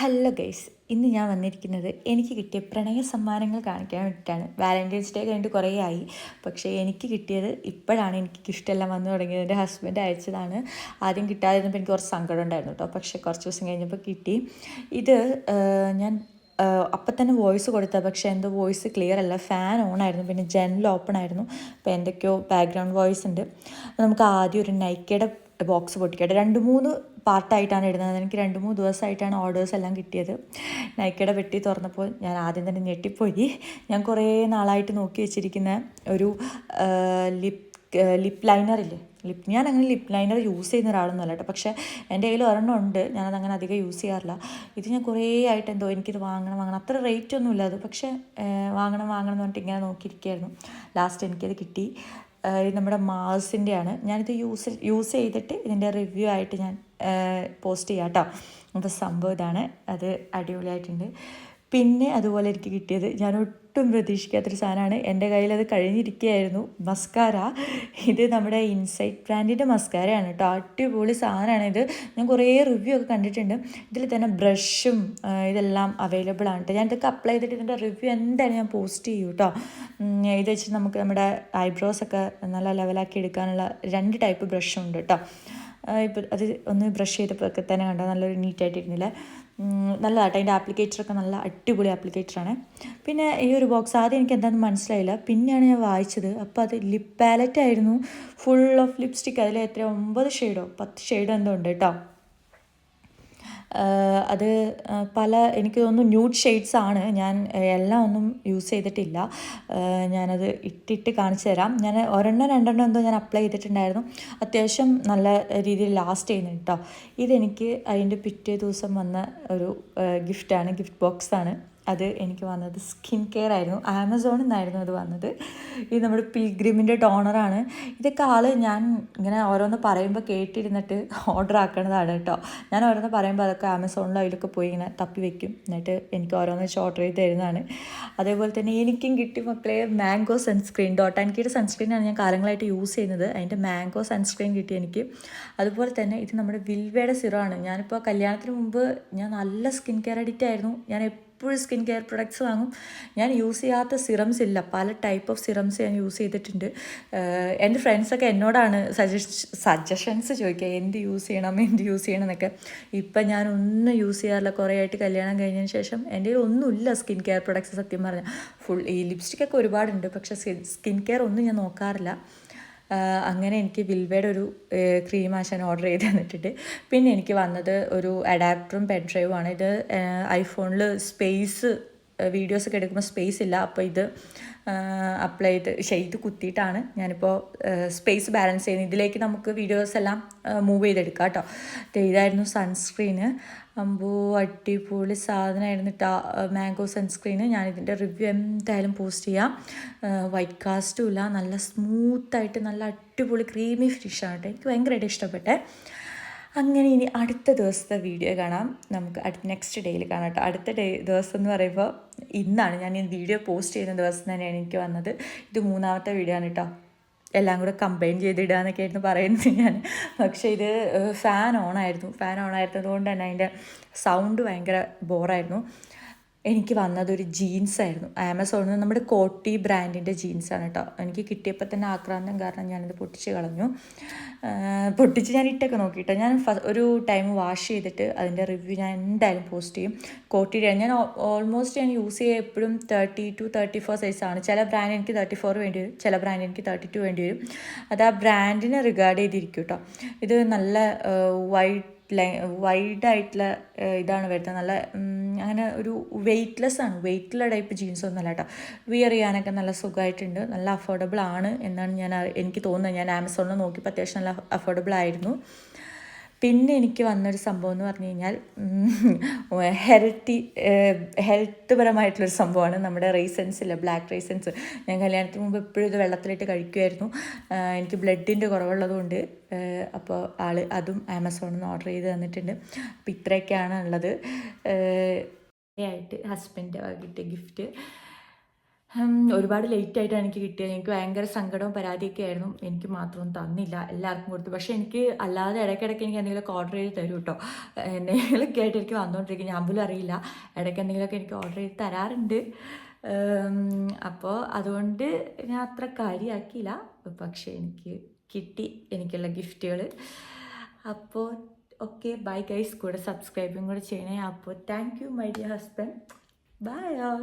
Hello guys ഇന്ന് ഞാൻ വന്നിരിക്കുന്നത് എനിക്ക് കിട്ടിയ പ്രണയ സമ്മാനങ്ങൾ കാണിക്കാൻ വേണ്ടിയിട്ടാണ്. വാലന്റൈൻസ് ഡേ കഴിഞ്ഞിട്ട് കുറേ ആയി. പക്ഷേ എനിക്ക് കിട്ടിയത് ഇപ്പോഴാണ്. എനിക്ക് ഇഷ്ടമെല്ലാം വന്നു തുടങ്ങിയത്. എന്റെ ഹസ്ബൻഡ് അയച്ചതാണ്. ആദ്യം കിട്ടാതിരുന്നപ്പോൾ എനിക്ക് കുറച്ച് സങ്കടം ഉണ്ടായിരുന്നു കേട്ടോ. പക്ഷേ കുറച്ച് ദിവസം കഴിഞ്ഞപ്പോൾ കിട്ടി. ഇത് ഞാൻ അപ്പം തന്നെ വോയിസ് കൊടുത്ത പക്ഷേ എന്റെ വോയിസ് ക്ലിയർ അല്ല. ഫാൻ ഓൺ ആയിരുന്നു. പിന്നെ ജനൽ ഓപ്പൺ ആയിരുന്നു. അപ്പോൾ എന്തൊക്കെയോ ബാക്ക്ഗ്രൗണ്ട് വോയിസ് ഉണ്ട്. നമുക്ക് ആദ്യം ഒരു നൈക്കയുടെ ബോക്സ് പൊട്ടിക്കട്ടെ. രണ്ട് മൂന്ന് പാർട്ടായിട്ടാണ് ഇടുന്നത്. എനിക്ക് രണ്ട് മൂന്ന് ദിവസമായിട്ടാണ് ഓർഡേഴ്സ് എല്ലാം കിട്ടിയത്. നൈക്കയുടെ പെട്ടി തുറന്നപ്പോൾ ഞാൻ ആദ്യം തന്നെ ഞെട്ടിപ്പോയി. ഞാൻ കുറേ നാളായിട്ട് നോക്കി വെച്ചിരിക്കുന്ന ഒരു ലിപ് ലിപ് ലൈനറില്ലേ ലിപ് ഞാൻ അങ്ങനെ ലിപ് ലൈനർ യൂസ് ചെയ്യുന്ന ഒരാളൊന്നും അല്ല കേട്ടോ. പക്ഷേ എന്റെ കയ്യിൽ ഒരെണ്ണം ഉണ്ട്. ഞാനത് അങ്ങനെ അധികം യൂസ് ചെയ്യാറില്ല. ഇത് ഞാൻ കുറേ ആയിട്ട് എന്തോ എനിക്കിത് വാങ്ങണം വാങ്ങണം. അത്ര റേറ്റ് ഒന്നും ഇല്ല അത്. പക്ഷേ വാങ്ങണം വാങ്ങണം എന്ന് പറഞ്ഞിട്ട് ഇങ്ങനെ നോക്കിയിരിക്കുകയായിരുന്നു. ലാസ്റ്റ് എനിക്കത് കിട്ടി. ഇത് നമ്മുടെ മാസിന്റെയാണ്. ഞാനിത് യൂസ് യൂസ് ചെയ്തിട്ട് ഇതിന്റെ റിവ്യൂ ആയിട്ട് ഞാൻ പോസ്റ്റ് ചെയ്യാം കേട്ടോ അപ്പോൾ സംഭവം ഇതാണ്. അത് അടിപൊളിയായിട്ടുണ്ട്. പിന്നെ അതുപോലെ എനിക്ക് കിട്ടിയത് ഞാൻ ഒട്ടും പ്രതീക്ഷിക്കാത്തൊരു സാധനമാണ്. എന്റെ കയ്യിൽ അത് കഴിഞ്ഞിരിക്കുകയായിരുന്നു. മസ്കാര ഇത് നമ്മുടെ ഇൻസൈറ്റ് ബ്രാൻഡിന്റെ മസ്കാരയാണ് കേട്ടോ അടിപൊളി സാധനമാണ് ഇത്. ഞാൻ കുറേ റിവ്യൂ ഒക്കെ കണ്ടിട്ടുണ്ട്. ഇതിൽ തന്നെ ബ്രഷും ഇതെല്ലാം അവൈലബിൾ ആണ് കേട്ടോ ഞാൻ ഇതൊക്കെ അപ്ലൈ ചെയ്തിട്ട് ഇതിന്റെ റിവ്യൂ എന്തായാലും ഞാൻ പോസ്റ്റ് ചെയ്യൂ കേട്ടോ ഇത് വെച്ച് നമുക്ക് നമ്മുടെ ഐബ്രോസ് ഒക്കെ നല്ല ലെവലാക്കി എടുക്കാനുള്ള രണ്ട് ടൈപ്പ് ബ്രഷും ഉണ്ട് കേട്ടോ ഇപ്പോൾ അത് ഒന്ന് ബ്രഷ് ചെയ്തപ്പോഴൊക്കെ തന്നെ കണ്ടോ നല്ലൊരു നീറ്റായിട്ട് നീറ്റായിട്ടിരുന്നില്ല നല്ലതാട്ടോ. അതിന്റെ ആപ്ലിക്കേറ്ററൊക്കെ നല്ല അടിപൊളി ആപ്ലിക്കേറ്ററാണ് പിന്നെ ഈ ഒരു ബോക്സ് ആദ്യം എനിക്ക് എന്താണെന്ന് മനസ്സിലായില്ല. പിന്നെയാണ് ഞാൻ വായിച്ചത്. അപ്പോൾ അത് ലിപ് പാലറ്റ് ആയിരുന്നു. ഫുൾ ഓഫ് ലിപ്സ്റ്റിക് അതിൽ എത്ര ഒമ്പത് ഷെയ്ഡോ പത്ത് ഷെയ്ഡോ എന്തോ ഉണ്ട് കേട്ടോ അത് പല എനിക്ക് തോന്നുന്നു ന്യൂഡ് ഷെയ്ഡ്സ് ആണ്. ഞാൻ എല്ലാം ഒന്നും യൂസ് ചെയ്തിട്ടില്ല. ഞാനത് ഇട്ടിട്ട് കാണിച്ചു തരാം. ഞാൻ ഒരെണ്ണം രണ്ടെണ്ണം എന്തോ ഞാൻ അപ്ലൈ ചെയ്തിട്ടുണ്ടായിരുന്നു. അത്യാവശ്യം നല്ല രീതിയിൽ ലാസ്റ്റ് ചെയ്യുന്നുണ്ട് കേട്ടോ ഇതെനിക്ക് അതിന്റെ പിറ്റേ ദിവസം വന്ന ഒരു ഗിഫ്റ്റാണ് ഗിഫ്റ്റ് ബോക്സാണ് അത് എനിക്ക് വന്നത് സ്കിൻ കെയർ ആയിരുന്നു. ആമസോണിൽ നിന്നായിരുന്നു അത് വന്നത്. ഇത് നമ്മുടെ പിൽഗ്രിമിന്റെ ടോണറാണ് ഇതൊക്കെ ആൾ ഞാൻ ഇങ്ങനെ ഓരോന്ന് പറയുമ്പോൾ കേട്ടിരുന്നിട്ട് ഓർഡർ ആക്കണതാണ് കേട്ടോ. ഞാൻ ഓരോന്ന് പറയുമ്പോൾ അതൊക്കെ ആമസോണിലോ അതിലൊക്കെ പോയി ഇങ്ങനെ തപ്പി വെക്കും. എന്നിട്ട് എനിക്ക് ഓരോന്ന് വെച്ച് ഓർഡർ ചെയ്ത് തരുന്നതാണ്. അതേപോലെ തന്നെ എനിക്കും കിട്ടി മക്കളെ മാംഗോ സൺസ്ക്രീൻ. ഡോട്ട് ആൻഡ് സൺസ്ക്രീനാണ് ഞാൻ കാലങ്ങളായിട്ട് യൂസ് ചെയ്യുന്നത്. അതിന്റെ മാംഗോ സൺസ്ക്രീൻ കിട്ടി എനിക്ക്. അതുപോലെ തന്നെ ഇത് നമ്മുടെ വിൽവയുടെ ആണ്. ഞാനിപ്പോൾ കല്യാണത്തിന് മുമ്പ് ഞാൻ നല്ല സ്കിൻ കെയർ അഡിക്റ്റ് ആയിരുന്നു. ഞാൻ എപ്പോഴും സ്കിൻ കെയർ പ്രൊഡക്ട്സ് വാങ്ങും. ഞാൻ യൂസ് ചെയ്യാത്ത സിറംസ് ഇല്ല. പല ടൈപ്പ് ഓഫ് സിറംസ് ഞാൻ യൂസ് ചെയ്തിട്ടുണ്ട്. എന്റെ ഫ്രണ്ട്സൊക്കെ എന്നോടാണ് സജഷ സജഷൻസ് ചോദിക്കുക. എന്ത് യൂസ് ചെയ്യണം എന്ത് യൂസ് ചെയ്യണം എന്നൊക്കെ. ഇപ്പം ഞാൻ ഒന്നും യൂസ് ചെയ്യാറില്ല. കുറേ ആയിട്ട് കല്യാണം കഴിഞ്ഞതിന് ശേഷം എന്റെ ഒന്നുമില്ല സ്കിൻ കെയർ പ്രൊഡക്ട്സ് സത്യം പറഞ്ഞാൽ. ഫുൾ ഈ ലിപ്സ്റ്റിക്കൊക്കെ ഒരുപാടുണ്ട്. പക്ഷേ സ്കിൻ കെയർ ഒന്നും ഞാൻ നോക്കാറില്ല. അങ്ങനെ എനിക്ക് വിൽവയുടെ ഒരു ക്രീം ആശാൻ ഓർഡർ ചെയ്ത് തന്നിട്ടുണ്ട്. പിന്നെ എനിക്ക് വന്നത് ഒരു അഡാപ്റ്ററും പെൻ ഡ്രൈവുമാണ് ഇത് ഐഫോണിൽ സ്പേസ് വീഡിയോസ് ഒക്കെ എടുക്കുമ്പോൾ സ്പേസ് ഇല്ല. അപ്പോൾ ഇത് അപ്ലൈ ചെയ്ത് ചെയ്ത് കുത്തിയിട്ടാണ് ഞാനിപ്പോൾ സ്പേസ് ബാലൻസ് ചെയ്യുന്നത്. ഇതിലേക്ക് നമുക്ക് വീഡിയോസ് എല്ലാം മൂവ് ചെയ്തെടുക്കാം കേട്ടോ. ഇതായിരുന്നു സൺസ്ക്രീന് അമ്പോ അടിപൊളി സാധനമായിരുന്നു ടാ മാംഗോ സൺസ്ക്രീന്. ഞാനിതിന്റെ റിവ്യൂ എന്തായാലും പോസ്റ്റ് ചെയ്യാം. വൈറ്റ് കാസ്റ്റും ഇല്ല. നല്ല സ്മൂത്തായിട്ട് നല്ല അടിപൊളി ക്രീമി ഫിനിഷാണ് കേട്ടോ എനിക്ക് ഭയങ്കരമായിട്ട് ഇഷ്ടപ്പെട്ടെ. അങ്ങനെ ഇനി അടുത്ത ദിവസത്തെ വീഡിയോ കാണാം. നമുക്ക് അടുത്ത നെക്സ്റ്റ് ഡേയിൽ കാണാം കേട്ടോ അടുത്ത ഡേ ദിവസം എന്ന് പറയുമ്പോൾ ഇന്നാണ് ഞാൻ ഈ വീഡിയോ പോസ്റ്റ് ചെയ്യുന്ന ദിവസം തന്നെയാണ് എനിക്ക് വന്നത്. ഇത് മൂന്നാമത്തെ വീഡിയോ ആണ് കേട്ടോ എല്ലാം കൂടെ കമ്പൈൻ ചെയ്തിടുക എന്നൊക്കെ ആയിരുന്നു പറയുന്നത് ഞാൻ. പക്ഷേ ഇത് ഫാൻ ഓൺ ആയിരുന്നു. ഫാൻ ഓൺ ആയിരുന്നത് കൊണ്ട് തന്നെ അതിന്റെ സൗണ്ട് ഭയങ്കര ബോറായിരുന്നു എനിക്ക് വന്നതൊരു ജീൻസ് ആയിരുന്നു. ആമസോണിൽ നിന്ന് നമ്മുടെ കോട്ടി ബ്രാൻഡിന്റെ ജീൻസാണ് കേട്ടോ എനിക്ക് കിട്ടിയപ്പോൾ തന്നെ ആക്രാന്തം കാരണം ഞാനത് പൊട്ടിച്ച് കളഞ്ഞു. പൊട്ടിച്ച് ഞാൻ ഇട്ടൊക്കെ നോക്കിയിട്ടോ ഞാൻ ഒരു ടൈം വാഷ് ചെയ്തിട്ട് അതിന്റെ റിവ്യൂ ഞാൻ എന്തായാലും പോസ്റ്റ് ചെയ്യും. കോട്ടിയുടെ ഞാൻ ഓൾമോസ്റ്റ് ഞാൻ യൂസ് ചെയ്യുക എപ്പോഴും തേർട്ടി ടു തേർട്ടി ഫോർ സൈസാണ് ചില ബ്രാൻഡ് എനിക്ക് തേർട്ടി ഫോർ വേണ്ടി വരും. ചില ബ്രാൻഡ് എനിക്ക് തേർട്ടി ടു വേണ്ടി വരും. അത് ആ ബ്രാൻഡിനെ റിഗാർഡ് ചെയ്തിരിക്കും കേട്ടോ ഇത് നല്ല വൈറ്റ് വൈഡ് ആയിട്ടുള്ള ഇതാണ് വരുന്നത്. നല്ല അങ്ങനെ ഒരു വെയ്റ്റ്ലെസ് ആണ്. വെയ്റ്റുള്ള ടൈപ്പ് ജീൻസ് ഒന്നുമല്ല കേട്ടോ. വിയർ ചെയ്യാനൊക്കെ നല്ല സുഖമായിട്ടുണ്ട്. നല്ല അഫോർഡബിൾ ആണ് എന്നാണ് ഞാൻ എനിക്ക് തോന്നുന്നത്. ഞാൻ ആമസോണിൽ നോക്കിയപ്പോൾ അത്യാവശ്യം നല്ല അഫോർഡബിൾ ആയിരുന്നു. പിന്നെ എനിക്ക് വന്നൊരു സംഭവം എന്ന് പറഞ്ഞു കഴിഞ്ഞാൽ ഹെൽത്തി ഹെൽത്ത് പരമായിട്ടുള്ളൊരു സംഭവമാണ് നമ്മുടെ റൈസൻസ് ഇല്ല ബ്ലാക്ക് റൈസൻസ് ഞാൻ കല്യാണത്തിന് മുമ്പ് എപ്പോഴും ഇത് വെള്ളത്തിലിട്ട് കഴിക്കുമായിരുന്നു എനിക്ക് ബ്ലഡിന്റെ കുറവുള്ളതുകൊണ്ട് അപ്പോൾ ആൾ അതും ആമസോണിൽ നിന്ന് ഓർഡർ ചെയ്ത് തന്നിട്ടുണ്ട്. അപ്പോൾ ഇത്രയൊക്കെയാണ് ഉള്ളത്. ആയിട്ട് ഹസ്ബൻഡ് കിട്ടിയ ഗിഫ്റ്റ്. ഒരുപാട് ലേറ്റ് ആയിട്ടാണ് എനിക്ക് കിട്ടിയത്. എനിക്ക് ഭയങ്കര സങ്കടവും പരാതിയൊക്കെ ആയിരുന്നു. എനിക്ക് മാത്രം തന്നില്ല. എല്ലാവർക്കും കൊടുത്തു. പക്ഷേ എനിക്ക് അല്ലാതെ ഇടയ്ക്കിടയ്ക്ക് എനിക്ക് എന്തെങ്കിലുമൊക്കെ ഓർഡർ ചെയ്ത് തരും കേട്ടോ എന്തെങ്കിലുമൊക്കെ ആയിട്ട് എനിക്ക് വന്നുകൊണ്ടിരിക്കും ഞാൻ പോലും അറിയില്ല. ഇടയ്ക്ക് എന്തെങ്കിലുമൊക്കെ എനിക്ക് ഓർഡർ ചെയ്ത് തരാറുണ്ട്. അപ്പോൾ അതുകൊണ്ട് ഞാൻ അത്ര കാര്യമാക്കിയില്ല പക്ഷേ എനിക്ക് കിട്ടി എനിക്കുള്ള ഗിഫ്റ്റുകൾ അപ്പോൾ ഓക്കെ ബൈ ഗൈസ് കൂടെ സബ്സ്ക്രൈബും കൂടെ ചെയ്യണേ. അപ്പോൾ thank you my dear husband bye all